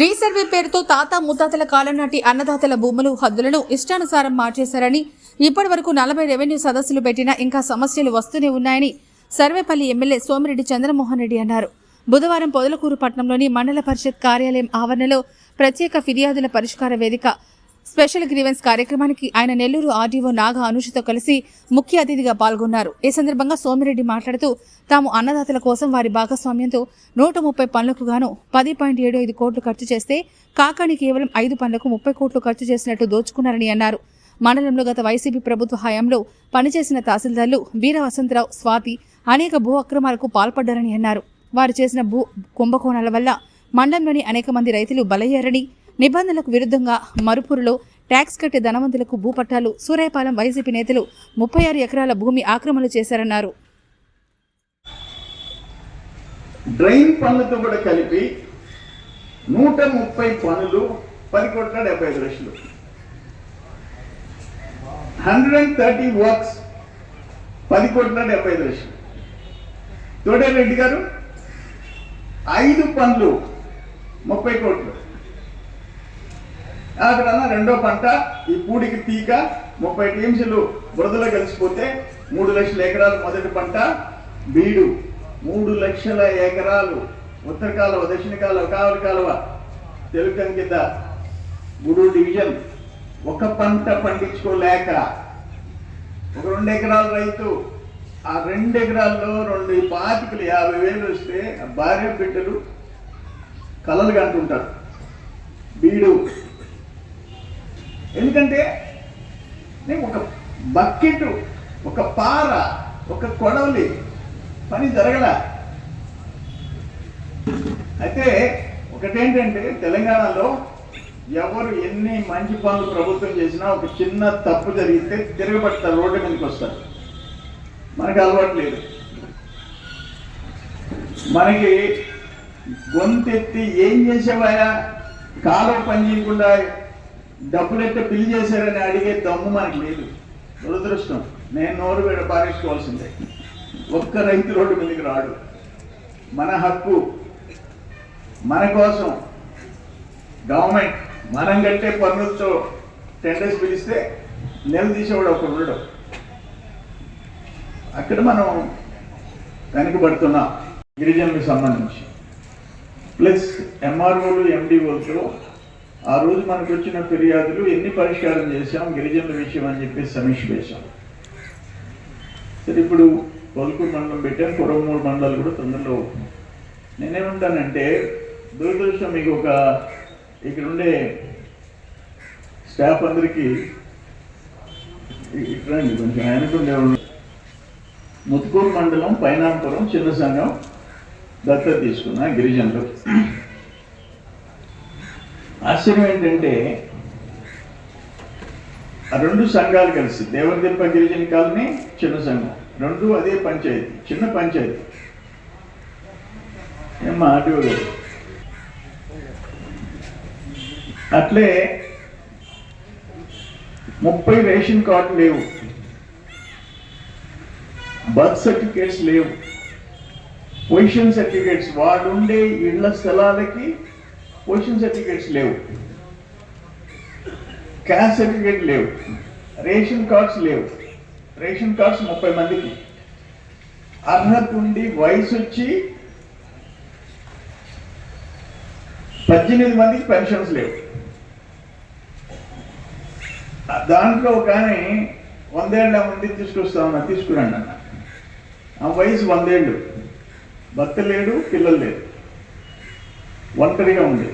Resurvey పేరుతో తాత ముత్తాతల కాలం నాటి అన్నదాతల భూములు హద్దులను ఇష్టానుసారం మార్చేశారని ఇప్పటి వరకు నలభై రెవెన్యూ సదస్సులు పెట్టినా ఇంకా సమస్యలు వస్తూనే ఉన్నాయని సర్వేపల్లి ఎమ్మెల్యే సోమిరెడ్డి చంద్రమోహన్ రెడ్డి అన్నారు. బుధవారం పొదలకూరు పట్టణంలోని మండల పరిషత్ కార్యాలయం ఆవరణలో ప్రత్యేక ఫిర్యాదుల పరిష్కార వేదిక స్పెషల్ గ్రీవెన్స్ కార్యక్రమానికి ఆయన నెల్లూరు ఆర్డీఓ నాగ అనుషతో కలిసి ముఖ్య అతిథిగా పాల్గొన్నారు. ఈ సందర్భంగా సోమిరెడ్డి మాట్లాడుతూ తాము అన్నదాతల కోసం వారి భాగస్వామ్యంతో నూట ముప్పై పనులకు గాను పది పాయింట్ ఏడు ఐదు కోట్లు ఖర్చు చేస్తే కాకాని కేవలం ఐదు పనులకు ముప్పై కోట్లు ఖర్చు చేసినట్టు దోచుకున్నారని అన్నారు. మండలంలో గత వైసీపీ ప్రభుత్వ హయాంలో పనిచేసిన తహసీల్దార్లు వీర వసంతరావు స్వాతి అనేక భూ అక్రమాలకు పాల్పడ్డారని అన్నారు. వారు చేసిన భూ కుంభకోణాల వల్ల మండలంలోని అనేక మంది రైతులు బలయ్యారని నిబంధనలకు విరుద్ధంగా మరుపూరులో ట్యాక్స్ కట్టే ధనవంతులకు భూపట్టాలు సూరాయపాలెం వైసీపీ నేతలు ముప్పై ఆరు ఎకరాల భూమి ఆక్రమణలు చేశారన్నారు. డ్రైన్ పనులతో కూడా కలిపి నూట ముప్పై పనులు పది కోట్ల డెబ్బై ఐదు లక్షలు. హండ్రెడ్ అండ్ థర్టీ వర్క్స్ పది కోట్ల డెబ్బై ఐదు లక్షలు. తోడే రెడ్డి గారు ఐదు పనులు ముప్పై కోట్లు. అక్కడ రెండో పంట ఈ పూడికి తీక ముప్పై టీమ్స్లు బురదలో కలిసిపోతే మూడు లక్షల ఎకరాలు మొదటి పంట బీడు మూడు లక్షల ఎకరాలు ఉత్తర కాలువ దక్షిణ కాలువ కావలి కాలువ తెలుగు కింద గూడూరు డివిజన్ ఒక పంట పండించుకోలేక ఒక రెండు ఎకరాల రైతు ఆ రెండు ఎకరాల్లో రెండు పాతికలు యాభై వేలు వస్తే భార్య బిడ్డలు కలలు కంటుంటారు. బీడు ఎందుకంటే నేను ఒక బకెట్ ఒక పార ఒక కొడవలి పని జరగల. అయితే ఒకటేంటంటే తెలంగాణలో ఎవరు ఎన్ని మంచి పనులు ప్రభుత్వం చేసినా ఒక చిన్న తప్పు జరిగితే తిరగబడతారు రోడ్డు మీదకి వస్తారు. మనకి అలవాటు లేదు. మనకి గొంతెత్తి ఏం చేసేవాయా? కాలం పని చేయకుండా డబ్బులు ఎట్ట బిల్ చేశారని అడిగే దమ్ము మనకి లేదు. దురదృష్టం. నేను నోరు పెడ పారేసుకోవాల్సిందే. ఒక్క రైతు రోడ్డు మీదకి రాడు. మన హక్కు మన కోసం గవర్నమెంట్ మనం కట్టే పన్నులతో టెండర్స్ పిలిస్తే నెల తీసేవాడు ఒక అక్కడ మనం వెనుకబడుతున్నాం. గిరిజనులకు సంబంధించి. ప్లస్ ఎంఆర్ఓలు ఎండిఓలతో ఆ రోజు మనకు వచ్చిన ఫిర్యాదులు ఎన్ని పరిష్కారం చేశాం గిరిజనుల విషయం అని చెప్పి సమీక్ష వేశాం సరే ఇప్పుడు పొలకూరు మండలం పెట్టాం కురవమూరు మండలాలు కూడా తొందరలో నేనేమంటానంటే దురదృష్టం మీకు ఒక ఇక్కడ ఉండే స్టాఫ్ అందరికీ ఇక్కడ కొంచెం ఆయనకుండే ముత్కూరు మండలం పైనాపురం చిన్న సంఘం దత్తత తీసుకున్నా గిరిజనులు. ఆశ్చర్యం ఏంటంటే రెండు సంఘాలు కలిసి దేవరదిప్ప గిరిజన కాలనీ చిన్న సంఘం. రెండు అదే పంచాయతీ చిన్న పంచాయతీ. ఏమ్మా ఆర్టీఓ గారు అట్లే ముప్పై రేషన్ కార్డు లేవు. బర్త్ సర్టిఫికేట్స్ లేవు. పొజిషన్ సర్టిఫికేట్స్ వాడుండే ఇళ్ళ స్థలాలకి పొజిషన్ సర్టిఫికేట్స్ లేవు. క్యాస్ట్ సర్టిఫికేట్ లేవు. రేషన్ కార్డ్స్ లేవు. రేషన్ కార్డ్స్ ముప్పై మందికి. అర్హత ఉండి వయసు వచ్చి పద్దెనిమిది మందికి పెన్షన్స్ లేవు. దాంట్లో ఒక ఆయన వందేళ్ళ మంది తీసుకొస్తామన్నా తీసుకురండి అన్న. ఆ వయసు వందేళ్ళు. భర్త లేడు పిల్లలు లేరు. ఒంటరిగా ఉంది